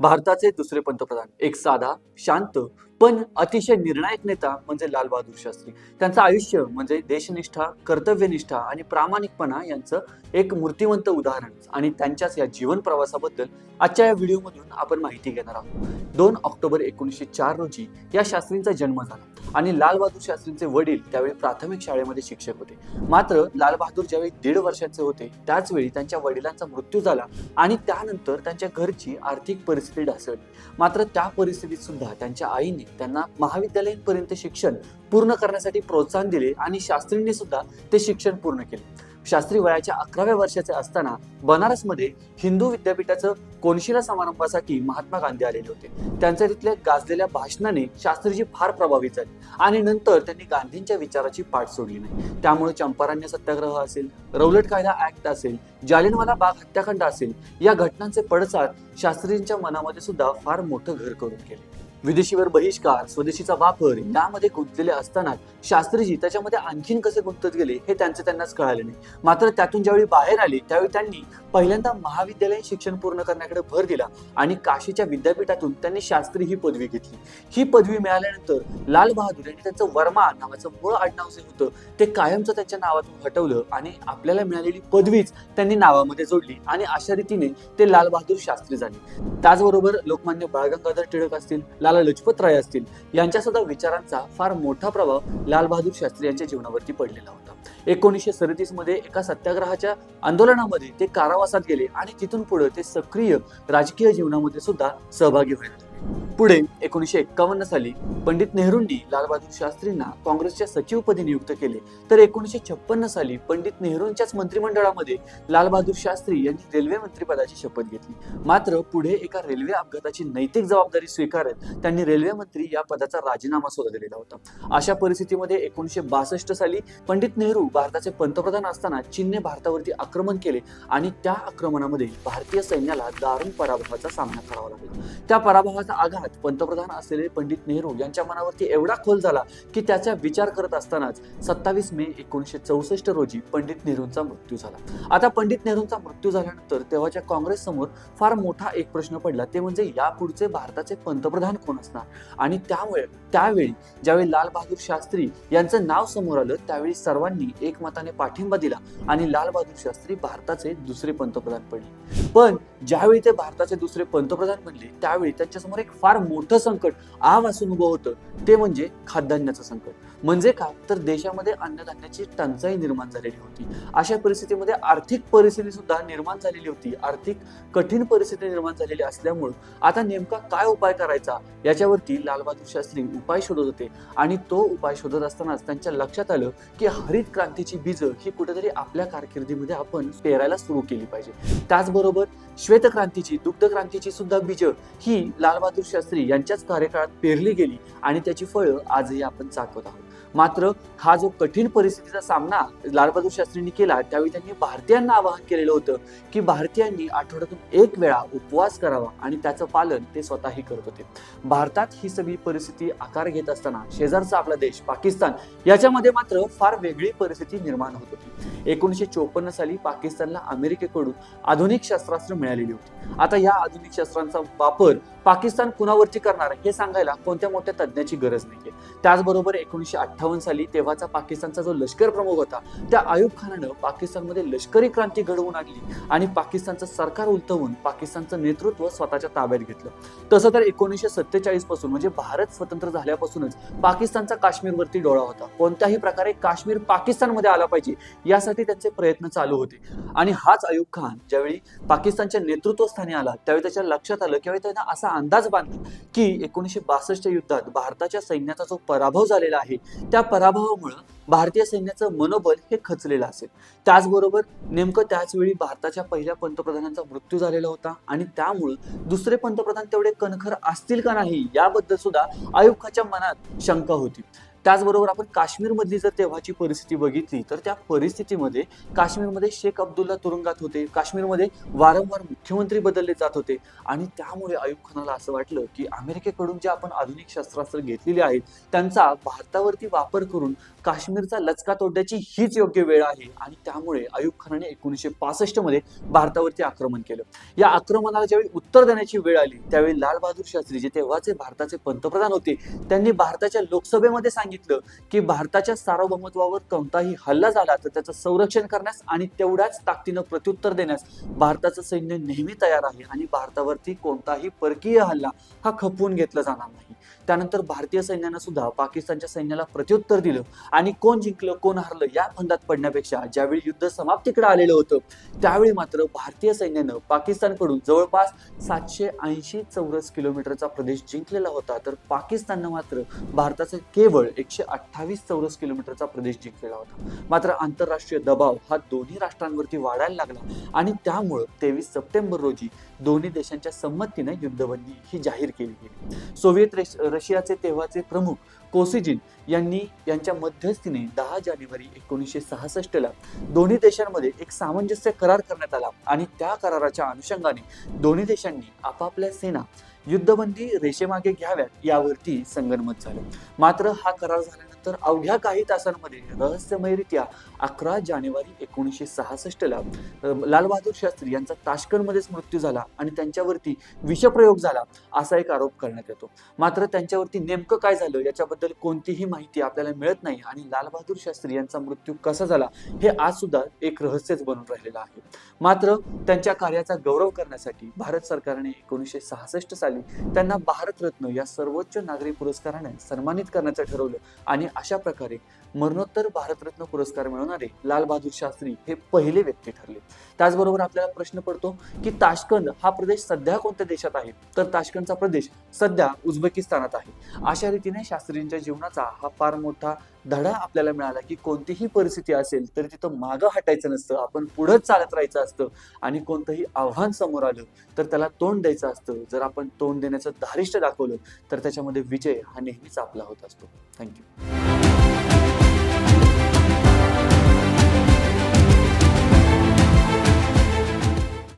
भारताचे दुसरे पंतप्रधान एक साधा शांत पण अतिशय निर्णायक नेता म्हणजे लालबहादूर शास्त्री. त्यांचं आयुष्य म्हणजे देशनिष्ठा कर्तव्यनिष्ठा आणि प्रामाणिकपणा यांचं एक मूर्तिवंत उदाहरण आणि त्यांच्याच या जीवन प्रवासाबद्दल आजच्या या व्हिडिओमधून आपण माहिती घेणार आहोत. दोन ऑक्टोबर एकोणीसशे चार रोजी या शास्त्रींचा जन्म झाला. आणि लालबहादूर शास्त्रींचे वडील त्यावेळी प्राथमिक शाळेमध्ये शिक्षक होते. मात्र लालबहादूर ज्यावेळी दीड वर्षाचे होते त्याच वेळी त्यांच्या वडिलांचा मृत्यू झाला आणि त्यानंतर त्यांच्या घरची आर्थिक परिस्थिती ढासळली. मात्र त्या परिस्थितीत सुद्धा त्यांच्या आईने त्यांना महाविद्यालयीनपर्यंत शिक्षण पूर्ण करण्यासाठी प्रोत्साहन दिले आणि शास्त्रींनी सुद्धा ते शिक्षण पूर्ण केले. शास्त्री वयाच्या अकराव्या वर्षाचे असताना बनारसमध्ये हिंदू विद्यापीठाचं कोनशिला समारंभासाठी महात्मा गांधी आलेले होते. त्यांच्या तिथल्या गाजलेल्या भाषणाने शास्त्रीजी फार प्रभावित झाले आणि नंतर त्यांनी गांधींच्या विचाराची पाठ सोडली नाही. त्यामुळे चंपारण्य सत्याग्रह असेल रौलट कायदा ऍक्ट असेल जालिनवाला बाग हत्याकांड असेल या घटनांचे पडसाद शास्त्रींच्या मनामध्ये सुद्धा फार मोठं घर करून गेले. विदेशीवर बहिष्कार स्वदेशीचा वापर यामध्ये गुंतलेले असताना शास्त्रीजी त्याच्यामध्ये आणखीन कसे गुंतत गेले हे त्यांचे त्यांनाच कळाले नाही. मात्र त्यातून ज्यावेळी बाहेर आले त्यावेळी त्यांनी पहिल्यांदा महाविद्यालयीन शिक्षण पूर्ण करण्याकडे भर दिला आणि काशीच्या विद्यापीठातून त्यांनी शास्त्री ही पदवी घेतली. ही पदवी मिळाल्यानंतर लाल बहादूर यांनी त्यांचं वर्मा नावाचं मूळ आडनाव जे होतं ते कायमचं त्यांच्या नावातून हटवलं आणि आपल्याला मिळालेली पदवीच त्यांनी नावामध्ये जोडली आणि अशा रीतीने ते लाल बहादूर शास्त्री झाले. त्याचबरोबर लोकमान्य बाळ गंगाधर टिळक असतील लाला लजपत राय असतील यांच्या सुद्धा विचारांचा फार मोठा प्रभाव लालबहादूर शास्त्री यांच्या जीवनावरती पडलेला होता. एकोणीसशे सदतीसमध्ये एका सत्याग्रहाच्या आंदोलनामध्ये ते कारावासात गेले आणि तिथून पुढे ते सक्रिय राजकीय जीवनामध्ये सुद्धा सहभागी व्हायला पुढे एकोणीसशे एक्कावन्न साली पंडित नेहरूंनी लालबहादूर शास्त्रींना काँग्रेसच्या सचिवपदी नियुक्त केले. तर एकोणीसशे छप्पन्न साली पंडित नेहरूंच्याच मंत्रिमंडळामध्ये लालबहादूर शास्त्री यांनी रेल्वे मंत्रीपदाची शपथ घेतली. मात्र पुढे एका रेल्वे अपघाताची नैतिक जबाबदारी स्वीकारत त्यांनी रेल्वे मंत्री या पदाचा राजीनामा सुद्धा दिलेला होता. अशा परिस्थितीमध्ये एकोणीसशे बासष्ट साली पंडित नेहरू भारताचे पंतप्रधान असताना चीनने भारतावरती आक्रमण केले आणि त्या आक्रमणामध्ये भारतीय सैन्याला दारुण पराभवाचा सामना करावा लागला. त्या पराभवाचा आघात. पंतप्रधान असलेले पंडित नेहरू यांच्या मनावरती एवढा खोल झाला की त्याचा विचार करत असतानाच सत्तावीस मे एकोणीसशे चौसष्ट रोजी पंडित नेहरूंचा मृत्यू झाला. आता पंडित नेहरूंचा मृत्यू झाल्यानंतर तेव्हाच्या काँग्रेस समोर फार मोठा एक प्रश्न पडला. ते म्हणजे यापुढचे भारताचे पंतप्रधान कोण असणार? आणि त्यामुळे त्यावेळी ज्यावेळी लालबहादूर शास्त्री यांचं नाव समोर आलं त्यावेळी सर्वांनी एकमताने पाठिंबा दिला आणि लालबहादूर शास्त्री भारताचे दुसरे पंतप्रधान पडले. पण ज्यावेळी ते भारताचे दुसरे पंतप्रधान बनले त्यावेळी त्यांच्यासमोर एक फार मोठं संकट आवासून उभं होतं. ते म्हणजे खाद्यान्नाचं संकट. म्हणजे काय? तर देशामध्ये अन्नधान्याची टंचाई निर्माण झालेली होती. अशा परिस्थितीमध्ये आर्थिक परिस्थिती सुद्धा निर्माण झालेली होती. आर्थिक कठीण परिस्थिती निर्माण झालेली असल्यामुळे आता नेमका काय उपाय करायचा? याच्यावरती लालबहादूर शास्त्री उपाय शोधत होते. आणि तो उपाय शोधत असतानाच त्यांच्या लक्षात आलं की हरित क्रांतीची बीज ही कुठेतरी आपल्या कारकिर्दीमध्ये आपण पेरायला सुरू केली पाहिजे. त्याचबरोबर श्वेत क्रांतीची दुग्ध क्रांतीची सुद्धा बीज ही लालबहादूर शास्त्री यांच्याच कार्यकाळात पेरली गेली आणि त्याची फळं आजही आपण चाकवत आहोत. मात्र हा जो कठीण परिस्थितीचा सामना लालबहादूर शास्त्रींनी केला त्यावेळी त्यांनी भारतीयांना आवाहन केलेलं होतं की भारतीयांनी आठवड्यातून एक वेळा उपवास करावा आणि त्याचं पालन ते स्वतःही करत होते. भारतात ही सगळी परिस्थिती आकार घेत असताना शेजारचा आपला देश पाकिस्तान याच्यामध्ये मात्र फार वेगळी परिस्थिती निर्माण होत होती. एकोणीसशे चोपन्न साली पाकिस्तानला अमेरिकेकडून आधुनिक शस्त्रास्त्र मिळालेली होती. आता या आधुनिक शस्त्रांचा वापर पाकिस्तान कुणावरती करणार हे सांगायला कोणत्या मोठ्या तज्ज्ञाची गरज नाहीये. त्याचबरोबर एकोणीसशे अठ्ठावन्न साली तेव्हाचा पाकिस्तानचा जो लष्कर प्रमुख होता त्या आयुब खानानं पाकिस्तानमध्ये लष्करी क्रांती घडवून आणली आणि पाकिस्तानचं सरकार उलटवून पाकिस्तानचं नेतृत्व स्वतःच्या ताब्यात घेतलं. तसं तर एकोणीसशे सत्तेचाळीसपासून म्हणजे भारत स्वतंत्र झाल्यापासूनच पाकिस्तानचा काश्मीरवरती डोळा होता. कोणत्याही प्रकारे काश्मीर पाकिस्तानमध्ये आला पाहिजे यासाठी त्यांचे प्रयत्न चालू होते. आणि हाच आयुब खान ज्यावेळी पाकिस्तानच्या नेतृत्वस्थानी आला त्यावेळी त्याच्या लक्षात आलं किंवा त्यांना असा अंदाज बांधला की एकोणीसशे बासष्टच्या युद्धात भारताच्या सैन्याचा जो पराभव झालेला आहे त्या पराभवामुळे भारतीय सैन्याचं मनोबल हे खचलेलं असेल. त्याचबरोबर नेमकं त्याच वेळी भारताच्या पहिल्या पंतप्रधानांचा मृत्यू झालेला होता आणि त्यामुळं दुसरे पंतप्रधान तेवढे कणखर असतील का नाही याबद्दल सुद्धा आयुब मनात शंका होती. त्याचबरोबर आपण काश्मीरमधली जर तेव्हाची परिस्थिती बघितली तर त्या परिस्थितीमध्ये काश्मीरमध्ये शेख अब्दुल्ला तुरुंगात होते. काश्मीरमध्ये वारंवार मुख्यमंत्री बदलले जात होते. आणि त्यामुळे आयुब खानाला असं वाटलं की अमेरिकेकडून जे आपण आधुनिक शस्त्रास्त्र घेतलेले आहेत त्यांचा भारतावरती वापर करून काश्मीरचा लचका तोडण्याची हीच योग्य वेळ आहे. आणि त्यामुळे आयुब खानाने एकोणीसशे पासष्टमध्ये भारतावरती आक्रमण केलं. या आक्रमणाला ज्यावेळी उत्तर देण्याची वेळ आली त्यावेळी लाल बहादूर शास्त्री जे तेव्हाचे भारताचे पंतप्रधान होते त्यांनी भारताच्या लोकसभेमध्ये सांगितलं सांगितलं की भारताच्या सार्वभौमत्वावर कोणताही हल्ला झाला तर त्याचं संरक्षण करण्यास आणि तेवढ्याच ताकदीनं प्रत्युत्तर देण्यास भारताचं सैन्य नेहमी तयार आहे आणि भारतावरती कोणताही परकीय हल्ला हा खपवून घेतला जाणार नाही. त्यानंतर भारतीय सैन्यानं सुद्धा पाकिस्तानच्या सैन्याला प्रत्युत्तर दिलं आणि कोण जिंकलं कोण हरलं या फंदात पडण्यापेक्षा ज्यावेळी युद्ध समाप्तीकडे आलेलं होतं त्यावेळी मात्र भारतीय सैन्यानं पाकिस्तानकडून जवळपास सातशे ऐंशी चौरस किलोमीटरचा प्रदेश जिंकलेला होता. तर पाकिस्ताननं मात्र भारताचं केवळ एकशे अठ्ठावीस चौरस किलोमीटरचा प्रदेश जिंकलेला होता. मात्र आंतरराष्ट्रीय दबाव हा दोन्ही राष्ट्रांवरती वाढायला लागला आणि त्यामुळं तेवीस सप्टेंबर रोजी दोन्ही देशांच्या संमतीने युद्धबंदी ही जाहीर केली गेली. सोव्हिएत रेश- रशियाचे तेव्हाचे प्रमुख कोसिजिन यांनी यांच्या मध्यस्थीने दहा जानेवारी एकोणीसशे सहासष्टला दोन्ही देशांमध्ये एक सामंजस्य करार करण्यात आला आणि त्या कराराच्या अनुषंगाने दोन्ही देशांनी आपापल्या सेना युद्धबंदी रेषेमागे घ्याव्यात यावरती संगनमत झालं. मात्र हा करार झाल्यानंतर अवघ्या काही तासांमध्ये रहस्यमयरित्या अकरा जानेवारी एकोणीसशे सहासष्टला लालबहादूर शास्त्री यांचा ताशकंदमध्येच मृत्यू झाला आणि त्यांच्यावरती विषप्रयोग झाला असा एक आरोप करण्यात येतो. मात्र त्यांच्यावरती नेमकं काय झालं याच्याबद्दल कोणतीही माहिती आपल्याला मिळत नाही आणि लालबहादूर शास्त्री यांचा मृत्यू कसा झाला हे आज सुद्धा एक रहस्यच बनून राहिलेलं आहे. मात्र त्यांच्या कार्याचा गौरव करण्यासाठी भारत सरकारने एकोणीसशे सहासष्ट साली त्यांना भारतरत्न या सर्वोच्च नागरी पुरस्काराने सन्मानित करण्याचं ठरवलं. आणि अशा प्रकारे मरणोत्तर भारतरत्न पुरस्कार मिळवणारे लालबहादूर शास्त्री हे पहिले व्यक्ती ठरले. त्याचबरोबर आपल्याला प्रश्न पडतो की ताशकंद हा प्रदेश सध्या कोणत्या देशात आहे? तर ताशकंदचा प्रदेश सध्या उझबेकिस्तानात आहे. अशा रीतीने शास्त्रींच्या जीवनाचा हा फार मोठा धडा आपल्याला मिळाला की कोणतीही परिस्थिती असेल तरी तिथं मागं हटायचं नसतं आपण पुढंच चालत राहायचं असतं आणि कोणतंही आव्हान समोर आलं तर त्याला तोंड द्यायचं असतं. जर आपण तोंड देण्याचं धारिष्ट दाखवलं तर त्याच्यामध्ये विजय हा नेहमीच आपला होत असतो. थँक्यू